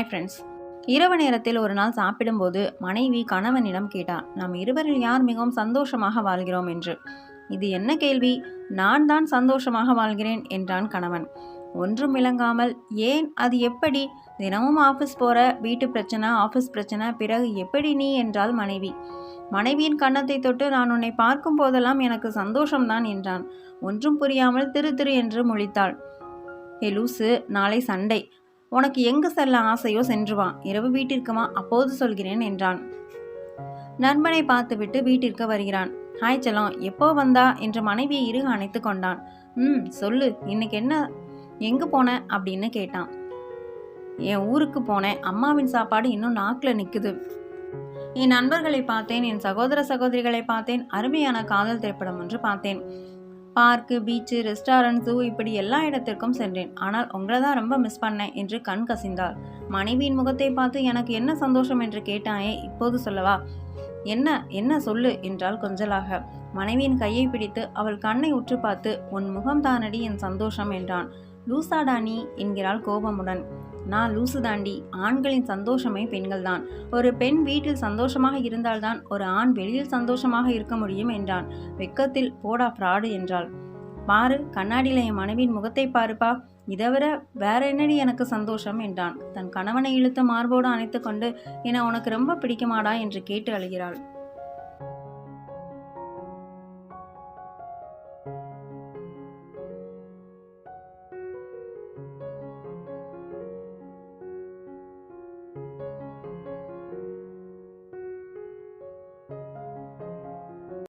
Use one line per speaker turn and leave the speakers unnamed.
Hi friends இரவு நேரத்தில் ஒரு நாள் சாப்பிடும்போது மனைவி கணவனிடம் கேட்டார் நாம் இருவரில் யார் மிகவும் சந்தோஷமாக வாழ்கிறோம்? என்று. இது என்ன கேள்வி? நான் தான் சந்தோஷமாக வாழ்கிறேன் என்றான் கணவன். ஒன்றும் விளங்காமல் ஏன்? அது எப்படி? தினமும் ஆஃபீஸ் போகிற வீட்டு பிரச்சனை ஆஃபீஸ் பிரச்சனை பிறகு எப்படி நீ? என்றால் மனைவி. மனைவியின் கன்னத்தை தொட்டு நான் உன்னை பார்க்கும் போதெல்லாம் எனக்கு சந்தோஷம்தான் என்றான். ஒன்றும் புரியாமல் திரு திரு என்று முழித்தாள். ஏ லூசு நாளை சண்டை. உனக்கு எங்கு செல்ல ஆசையோ சென்று வா. இரவு வீட்டிற்கு வா அப்போது சொல்கிறேன் என்றான். நண்பனை பார்த்துவிட்டு வீட்டிற்கு வருகிறான். ஹாய் செல்லம் எப்போ வந்தா? என்று மனைவியை இறுக அணைத்து கொண்டான். ம் சொல்லு இன்னைக்கு என்ன எங்கே போன? அப்படின்னு கேட்டான். என் ஊருக்கு போனேன். அம்மாவின் சாப்பாடு இன்னும் நாக்கில் நிற்குது என் நண்பர்களை பார்த்தேன் என் சகோதர சகோதரிகளை பார்த்தேன் அருமையான காதல் திரைப்படம் ஒன்று பார்த்தேன். பார்க்கு பீச்சு ரெஸ்டாரண்ட் ஜூ இப்படி எல்லா இடத்திற்கும் சென்றேன். ஆனால் உங்களை தான் ரொம்ப மிஸ் பண்ணேன் என்று கண் கசிந்தாள். மனைவியின் முகத்தை பார்த்து எனக்கு என்ன சந்தோஷம் என்று கேட்டாயே இப்போது சொல்லவா? என்ன என்ன சொல்லு என்றால் கொஞ்சலாக. மனைவியின் கையை பிடித்து அவள் கண்ணை உற்று பார்த்து உன் முகம் தானடி என் சந்தோஷம் என்றான். லூசாடா நீ என்கிறாள் கோபமுடன். நான் லூசு தாண்டி ஆண்களின் சந்தோஷமே பெண்கள்தான். ஒரு பெண் வீட்டில் சந்தோஷமாக இருந்தால்தான் ஒரு ஆண் வெளியில் சந்தோஷமாக இருக்க முடியும் என்றான். வெக்கத்தில் போடா ஃப்ராடு என்றாள். பாரு கண்ணாடியில் என் மனைவியின் முகத்தை பாருப்பா. இதைவிர வேற என்னடி எனக்கு சந்தோஷம்? என்றான். தன் கணவனை இழுத்து மார்போடு அணைத்து கொண்டு என உனக்கு ரொம்ப பிடிக்குமாடா? என்று கேட்டு அழுகிறாள்.